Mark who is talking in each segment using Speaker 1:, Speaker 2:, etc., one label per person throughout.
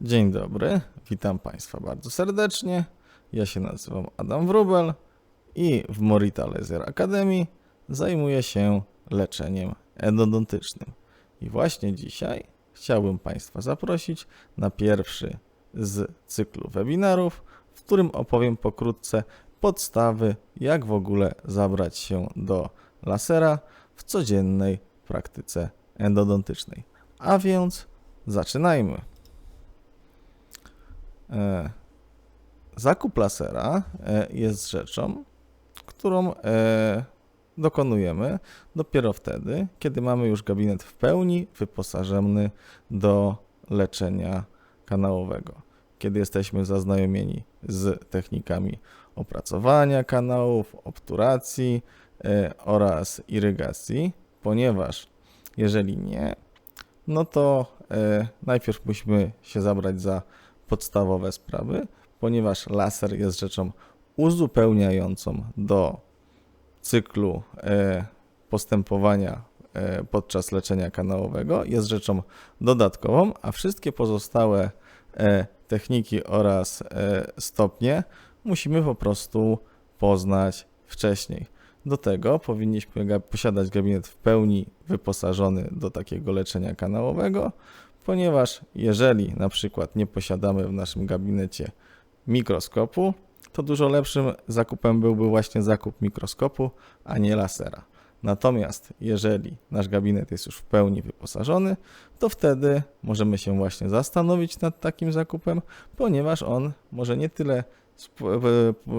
Speaker 1: Dzień dobry, witam Państwa bardzo serdecznie. Ja się nazywam Adam Wrubel i w Morita Laser Academy zajmuję się leczeniem endodontycznym. I właśnie dzisiaj chciałbym Państwa zaprosić na pierwszy z cyklu webinarów, w którym opowiem pokrótce podstawy, jak w ogóle zabrać się do lasera w codziennej praktyce endodontycznej. A więc zaczynajmy. E, Zakup lasera e, jest rzeczą, którą e, dokonujemy dopiero wtedy, kiedy mamy już gabinet w pełni wyposażony do leczenia kanałowego. Kiedy jesteśmy zaznajomieni z technikami opracowania kanałów, obturacji e, oraz irygacji, ponieważ jeżeli nie, no to e, najpierw musimy się zabrać za podstawowe sprawy, ponieważ laser jest rzeczą uzupełniającą do cyklu e, postępowania podczas leczenia kanałowego, jest rzeczą dodatkową, a wszystkie pozostałe techniki oraz stopnie musimy po prostu poznać wcześniej. Do tego powinniśmy posiadać gabinet w pełni wyposażony do takiego leczenia kanałowego, ponieważ jeżeli na przykład nie posiadamy w naszym gabinecie mikroskopu, to dużo lepszym zakupem byłby właśnie zakup mikroskopu, a nie lasera. Natomiast jeżeli nasz gabinet jest już w pełni wyposażony, to wtedy możemy się właśnie zastanowić nad takim zakupem, ponieważ on może nie tyle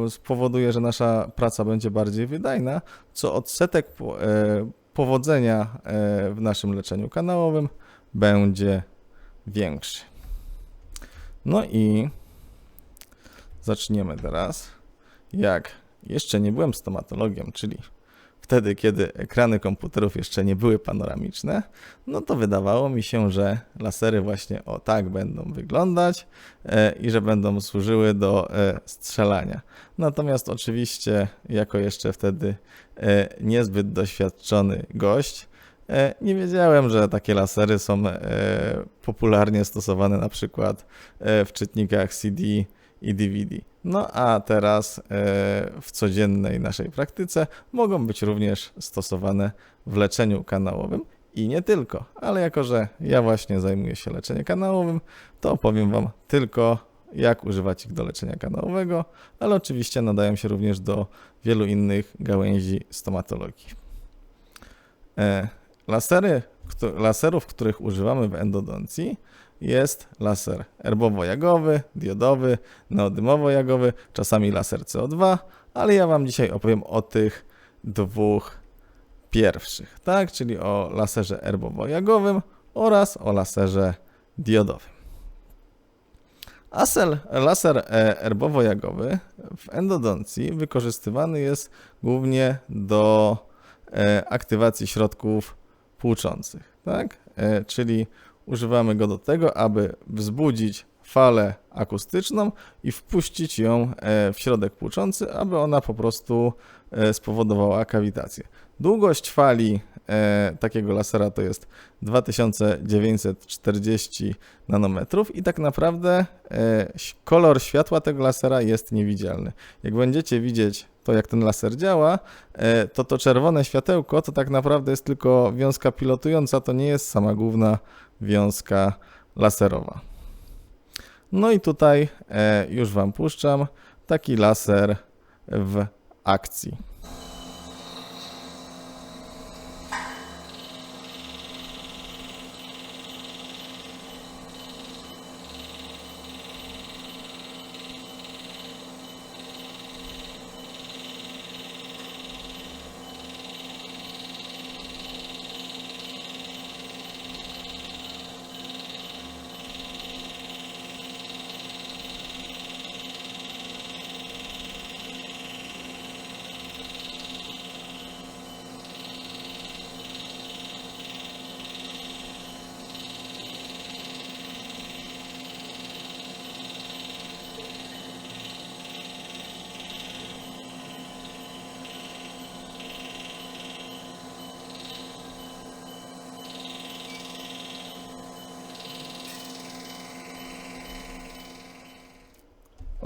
Speaker 1: spowoduje, że nasza praca będzie bardziej wydajna, co odsetek e, powodzenia e, w naszym leczeniu kanałowym będzie większy. No i zaczniemy teraz. Jak jeszcze nie byłem stomatologiem, czyli wtedy, kiedy ekrany komputerów jeszcze nie były panoramiczne, no to wydawało mi się, że lasery właśnie o tak będą wyglądać e, i że będą służyły do e, strzelania. Natomiast oczywiście, jako jeszcze wtedy e, niezbyt doświadczony gość, Nie wiedziałem, że takie lasery są popularnie stosowane na przykład w czytnikach CD i DVD. No a teraz e, w codziennej naszej praktyce mogą być również stosowane w leczeniu kanałowym i nie tylko. Ale jako, że ja właśnie zajmuję się leczeniem kanałowym, to opowiem Wam tylko jak używać ich do leczenia kanałowego, ale oczywiście nadają się również do wielu innych gałęzi stomatologii. E, Lasery, laserów, których używamy w endodoncji jest laser erbowo-jagowy, diodowy, neodymowo-jagowy, czasami laser CO2, ale ja Wam dzisiaj opowiem o tych dwóch pierwszych, tak? Czyli o laserze erbowo-jagowym oraz o laserze diodowym. Asel, laser e, erbowo-jagowy w endodoncji wykorzystywany jest głównie do e, aktywacji środków płuczących, tak? E, Czyli używamy go do tego, aby wzbudzić falę akustyczną i wpuścić ją e, w środek płuczący, aby ona po prostu e, spowodowała kawitację. Długość fali e, takiego lasera to jest 2940 nanometrów i tak naprawdę kolor światła tego lasera jest niewidzialny. Jak będziecie widzieć to, jak ten laser działa, to to czerwone światełko to tak naprawdę jest tylko wiązka pilotująca, to nie jest sama główna wiązka laserowa. No i tutaj e, już Wam puszczam taki laser w akcji.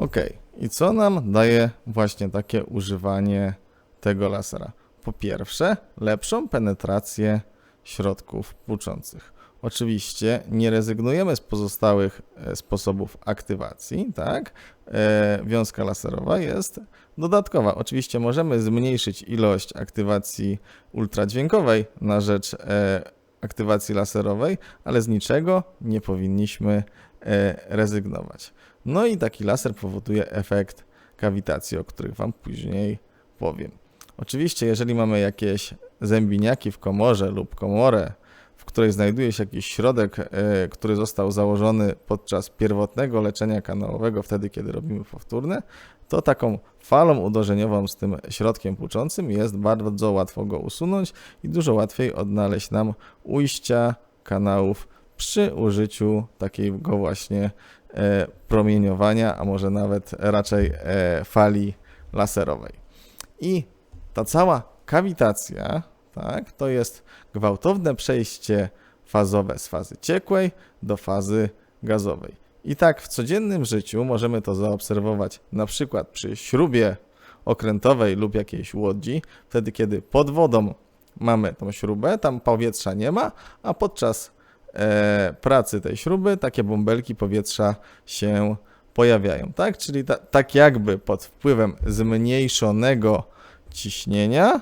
Speaker 1: Ok, i co nam daje właśnie takie używanie tego lasera? Po pierwsze, lepszą penetrację środków płuczących. Oczywiście nie rezygnujemy z pozostałych e, sposobów aktywacji, tak? E, wiązka laserowa jest dodatkowa. Oczywiście możemy zmniejszyć ilość aktywacji ultradźwiękowej na rzecz e, aktywacji laserowej, ale z niczego nie powinniśmy rezygnować. No i taki laser powoduje efekt kawitacji, o których Wam później powiem. Oczywiście, jeżeli mamy jakieś zębiniaki w komorze lub komorę, w której znajduje się jakiś środek, e, który został założony podczas pierwotnego leczenia kanałowego, wtedy kiedy robimy powtórne, to taką falą uderzeniową z tym środkiem płuczącym jest bardzo łatwo go usunąć i dużo łatwiej odnaleźć nam ujścia kanałów przy użyciu takiego właśnie promieniowania, a może nawet raczej e, fali laserowej. I ta cała kawitacja, tak, to jest gwałtowne przejście fazowe z fazy ciekłej do fazy gazowej. I tak w codziennym życiu możemy to zaobserwować na przykład przy śrubie okrętowej lub jakiejś łodzi, wtedy kiedy pod wodą mamy tą śrubę, tam powietrza nie ma, a podczas e, pracy tej śruby takie bąbelki powietrza się pojawiają, tak? Czyli ta, tak jakby pod wpływem zmniejszonego ciśnienia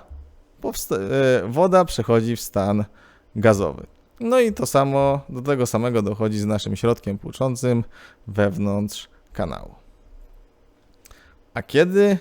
Speaker 1: e, woda przechodzi w stan gazowy. No i to samo, do tego samego dochodzi z naszym środkiem płuczącym wewnątrz kanału. A kiedy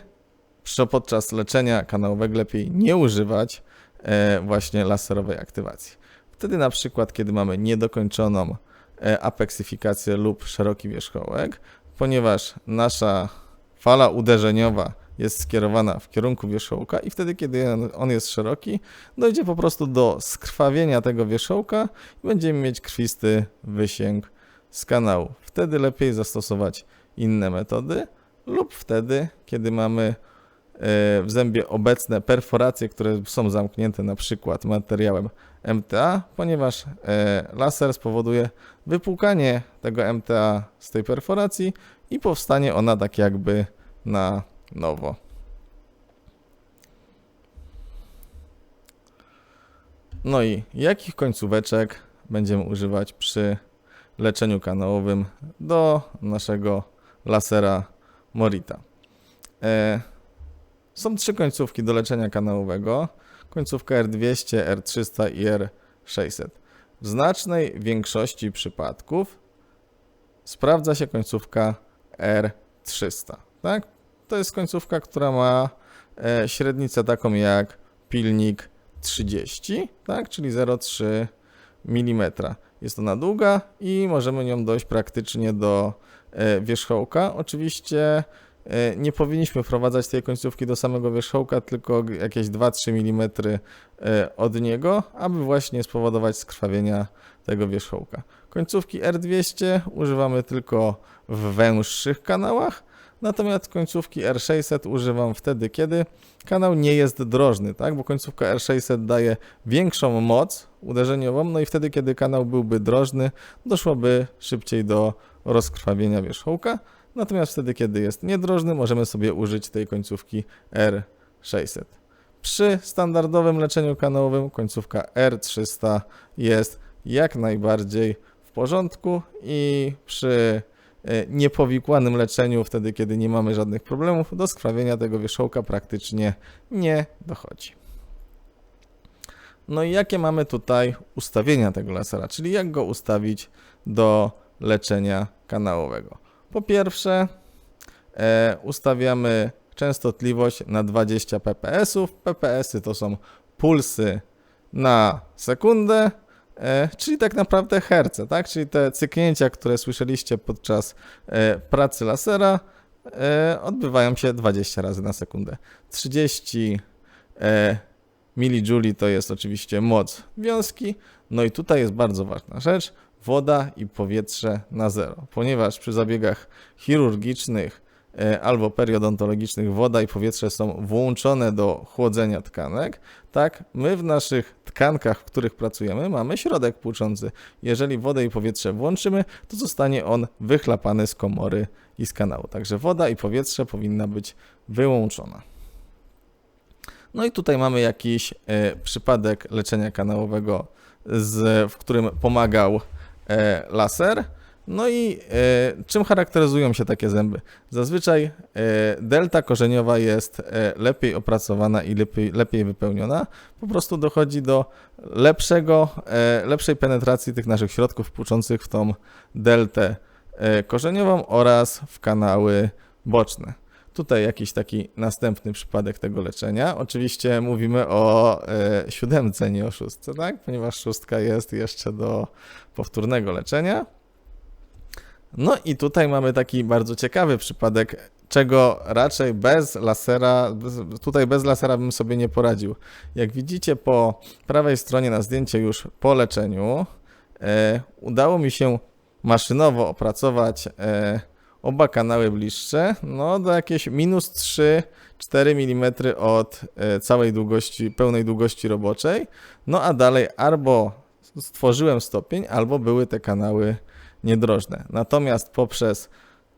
Speaker 1: podczas leczenia kanałowego lepiej nie używać e, właśnie laserowej aktywacji? Wtedy na przykład, kiedy mamy niedokończoną e, apeksyfikację lub szeroki wierzchołek, ponieważ nasza fala uderzeniowa jest skierowana w kierunku wierzchołka i wtedy, kiedy on- jest szeroki, dojdzie po prostu do skrwawienia tego wierzchołka i będziemy mieć krwisty wysięg z kanału. Wtedy lepiej zastosować inne metody lub wtedy, kiedy mamy w zębie obecne perforacje, które są zamknięte na przykład materiałem MTA, ponieważ e, laser spowoduje wypłukanie tego MTA z tej perforacji i powstanie ona tak jakby na nowo. No i jakich końcóweczek będziemy używać przy leczeniu kanałowym do naszego lasera Morita? Są trzy końcówki do leczenia kanałowego. Końcówka R200, R300 i R600. W znacznej większości przypadków sprawdza się końcówka R300. Tak? To jest końcówka, która ma e, średnicę taką jak pilnik 30, tak? czyli 0,3 mm. Jest ona długa i możemy nią dojść praktycznie do e, wierzchołka. Oczywiście nie powinniśmy wprowadzać tej końcówki do samego wierzchołka, tylko jakieś 2-3 mm e, od niego, aby właśnie spowodować skrwawienia tego wierzchołka. Końcówki R200 używamy tylko w węższych kanałach, natomiast końcówki R600 używam wtedy, kiedy kanał nie jest drożny, tak? bo końcówka R600 daje większą moc uderzeniową, no i wtedy, kiedy kanał byłby drożny, doszłoby szybciej do rozkrwawienia wierzchołka, natomiast wtedy, kiedy jest niedrożny, możemy sobie użyć tej końcówki R600. Przy standardowym leczeniu kanałowym końcówka R300 jest jak najbardziej w porządku i przy e, niepowikłanym leczeniu, wtedy kiedy nie mamy żadnych problemów, do skrwawienia tego wierzchołka praktycznie nie dochodzi. No i jakie mamy tutaj ustawienia tego lasera, czyli jak go ustawić do leczenia kanałowego. Po pierwsze, e, ustawiamy częstotliwość na 20 pps. PPS-y to są pulsy na sekundę, e, czyli tak naprawdę herce, tak? Czyli te cyknięcia, które słyszeliście podczas e, pracy lasera, e, odbywają się 20 razy na sekundę. 30 e, milijouli to jest oczywiście moc wiązki. No i tutaj jest bardzo ważna rzecz, woda i powietrze na zero, ponieważ przy zabiegach chirurgicznych e, albo periodontologicznych woda i powietrze są włączone do chłodzenia tkanek, tak my w naszych tkankach, w których pracujemy, mamy środek płuczący. Jeżeli wodę i powietrze włączymy, to zostanie on wychlapany z komory i z kanału. Także woda i powietrze powinna być wyłączona. No i tutaj mamy jakiś e, przypadek leczenia kanałowego, z, w którym pomagał laser. No i e, czym charakteryzują się takie zęby? Zazwyczaj e, delta korzeniowa jest e, lepiej opracowana i lepiej, lepiej wypełniona. Po prostu dochodzi do lepszego, e, lepszej penetracji tych naszych środków płuczących w tą deltę e, korzeniową oraz w kanały boczne. Tutaj jakiś taki następny przypadek tego leczenia. Oczywiście mówimy o e, siódemce, nie o szóstce, tak? Ponieważ szóstka jest jeszcze do powtórnego leczenia. No i tutaj mamy taki bardzo ciekawy przypadek, czego raczej bez lasera, bez- tutaj bez lasera bym sobie nie poradził. Jak widzicie po prawej stronie na zdjęcie już po leczeniu, e, udało mi się maszynowo opracować e, oba kanały bliższe, no do jakieś minus 3-4 mm od e, całej długości, pełnej długości roboczej. No a dalej albo stworzyłem stopień, albo były te kanały niedrożne. Natomiast poprzez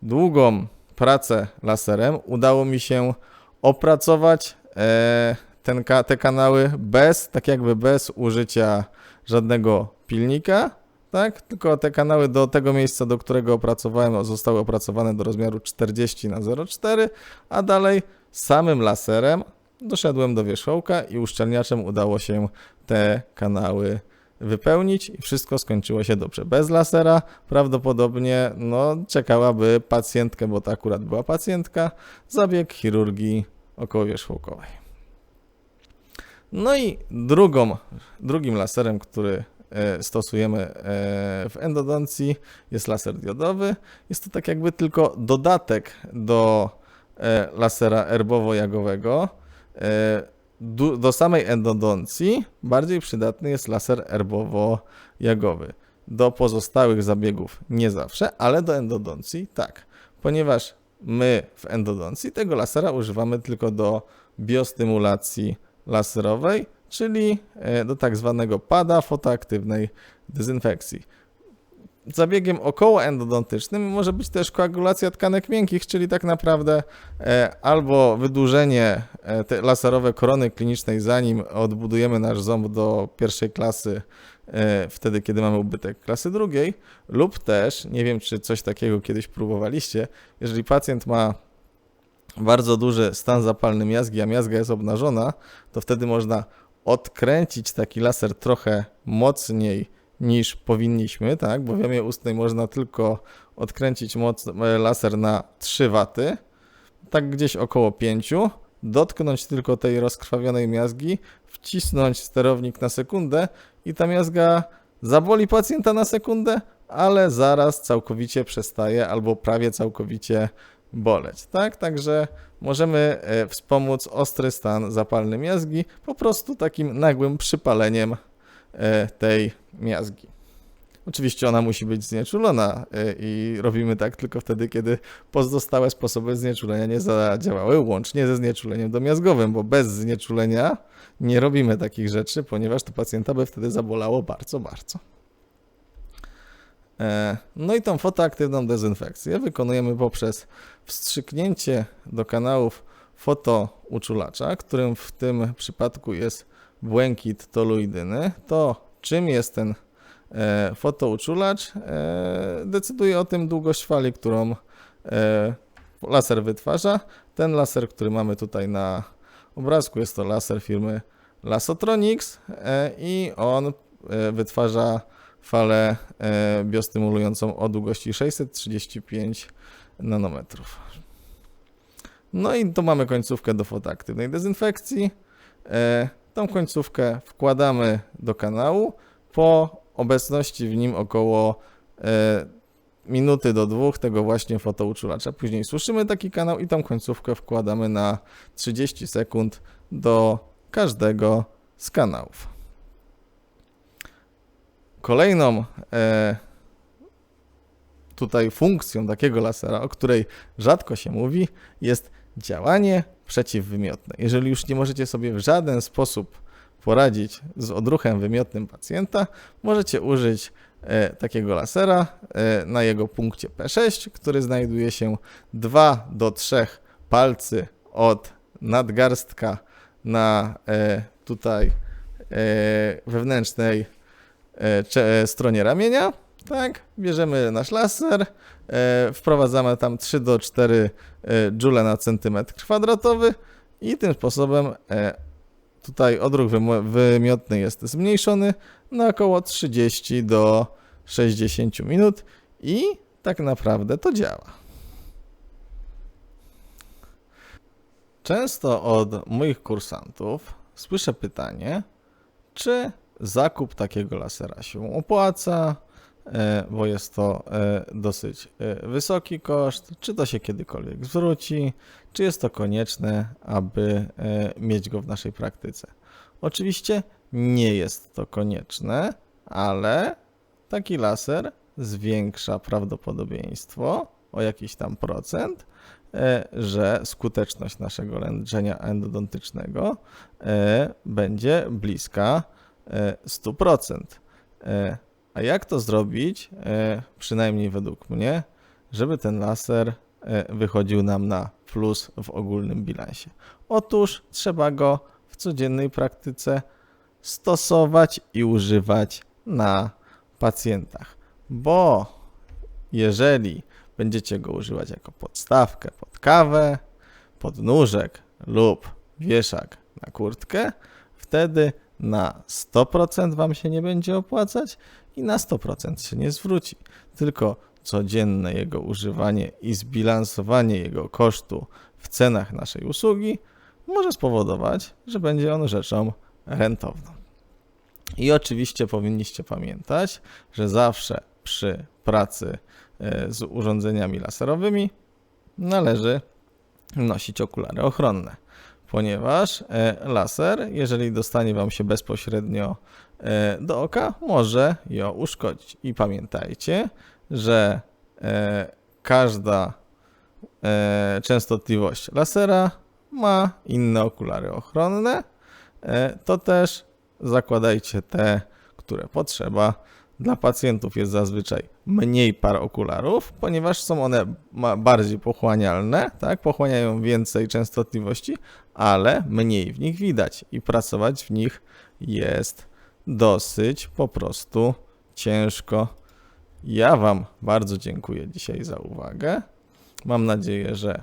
Speaker 1: długą pracę laserem udało mi się opracować e, ten, te kanały bez, tak jakby bez użycia żadnego pilnika, tak? Tylko te kanały do tego miejsca, do którego opracowałem, zostały opracowane do rozmiaru 40 na 0,4, a dalej samym laserem doszedłem do wierzchołka i uszczelniaczem udało się te kanały wypełnić i wszystko skończyło się dobrze. Bez lasera prawdopodobnie no, czekałaby pacjentkę, bo to akurat była pacjentka, zabieg chirurgii okołowierzchołkowej. No i drugą, drugim laserem, który stosujemy e, w endodoncji jest laser diodowy. Jest to tak jakby tylko dodatek do e, lasera erbowo-jagowego. E, Do samej endodoncji bardziej przydatny jest laser erbowo-jagowy. Do pozostałych zabiegów nie zawsze, ale do endodoncji tak, ponieważ my w endodoncji tego lasera używamy tylko do biostymulacji laserowej, czyli e, do tak zwanego pada fotoaktywnej dezynfekcji. Zabiegiem okołoendodontycznym może być też koagulacja tkanek miękkich, czyli tak naprawdę e, albo wydłużenie e, te laserowe korony klinicznej, zanim odbudujemy nasz ząb do pierwszej klasy, wtedy kiedy mamy ubytek klasy drugiej, lub też, nie wiem czy coś takiego kiedyś próbowaliście, jeżeli pacjent ma bardzo duży stan zapalny miazgi, a miazga jest obnażona, to wtedy można odkręcić taki laser trochę mocniej niż powinniśmy, tak? Bo w jamie ustnej można tylko odkręcić moc, e, laser na 3 waty, tak gdzieś około 5, dotknąć tylko tej rozkrwawionej miazgi, wcisnąć sterownik na sekundę i ta miazga zaboli pacjenta na sekundę, ale zaraz całkowicie przestaje albo prawie całkowicie boleć, tak? Także możemy e, wspomóc ostry stan zapalny miazgi po prostu takim nagłym przypaleniem e, tej miazgi. Oczywiście ona musi być znieczulona e, i robimy tak tylko wtedy, kiedy pozostałe sposoby znieczulenia nie zadziałały, łącznie ze znieczuleniem domiazgowym, bo bez znieczulenia nie robimy takich rzeczy, ponieważ to pacjenta by wtedy zabolało bardzo, bardzo. E, No i tą fotoaktywną dezynfekcję wykonujemy poprzez wstrzyknięcie do kanałów fotouczulacza, którym w tym przypadku jest błękit toluidyny. To czym jest ten e, fotouczulacz e, decyduje o tym długość fali, którą laser wytwarza. Ten laser, który mamy tutaj na obrazku jest to laser firmy Lasotronics i on wytwarza falę e, biostymulującą o długości 635 nanometrów. No i tu mamy końcówkę do fotoaktywnej dezynfekcji. E, Tą końcówkę wkładamy do kanału po obecności w nim około e, minuty do dwóch tego właśnie fotouczulacza. Później suszymy taki kanał i tą końcówkę wkładamy na 30 sekund do każdego z kanałów. Kolejną e, tutaj funkcją takiego lasera, o której rzadko się mówi, jest działanie przeciwwymiotne. Jeżeli już nie możecie sobie w żaden sposób poradzić z odruchem wymiotnym pacjenta, możecie użyć e, takiego lasera e, na jego punkcie P6, który znajduje się 2 do 3 palcy od nadgarstka na e, tutaj e, wewnętrznej stronie ramienia. Tak, bierzemy nasz laser, e, wprowadzamy tam 3 do 4 e, joule na centymetr kwadratowy i tym sposobem e, tutaj odruch wymiotny jest zmniejszony na około 30 do 60 minut i tak naprawdę to działa. Często od moich kursantów słyszę pytanie, czy zakup takiego lasera się opłaca, e, bo jest to e, dosyć e, wysoki koszt, czy to się kiedykolwiek zwróci, czy jest to konieczne, aby mieć go w naszej praktyce. Oczywiście nie jest to konieczne, ale taki laser zwiększa prawdopodobieństwo o jakiś tam procent, że skuteczność naszego leczenia endodontycznego będzie bliska 100%. E, A jak to zrobić, e, przynajmniej według mnie, żeby ten laser e, wychodził nam na plus w ogólnym bilansie? Otóż trzeba go w codziennej praktyce stosować i używać na pacjentach, bo jeżeli będziecie go używać jako podstawkę pod kawę, pod nóżek lub wieszak na kurtkę, wtedy na 100% Wam się nie będzie opłacać i na 100% się nie zwróci. Tylko codzienne jego używanie i zbilansowanie jego kosztu w cenach naszej usługi może spowodować, że będzie on rzeczą rentowną. I oczywiście powinniście pamiętać, że zawsze przy pracy e, z urządzeniami laserowymi należy nosić okulary ochronne, ponieważ e, laser, jeżeli dostanie Wam się bezpośrednio e, do oka, może ją uszkodzić. I pamiętajcie, że e, każda częstotliwość lasera ma inne okulary ochronne. To też zakładajcie te, które potrzeba. Dla pacjentów jest zazwyczaj mniej par okularów, ponieważ są one bardziej pochłanialne, tak? pochłaniają więcej częstotliwości, ale mniej w nich widać i pracować w nich jest dosyć po prostu ciężko. Ja Wam bardzo dziękuję dzisiaj za uwagę. Mam nadzieję, że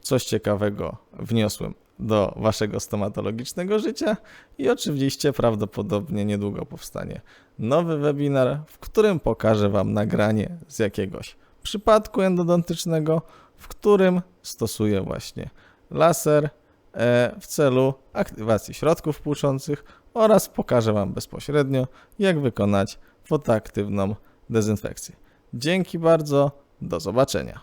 Speaker 1: coś ciekawego wniosłem do waszego stomatologicznego życia i oczywiście prawdopodobnie niedługo powstanie nowy webinar, w którym pokażę wam nagranie z jakiegoś przypadku endodontycznego, w którym stosuję właśnie laser e, w celu aktywacji środków płuczących oraz pokażę wam bezpośrednio jak wykonać fotoaktywną dezynfekcję. Dzięki bardzo, do zobaczenia.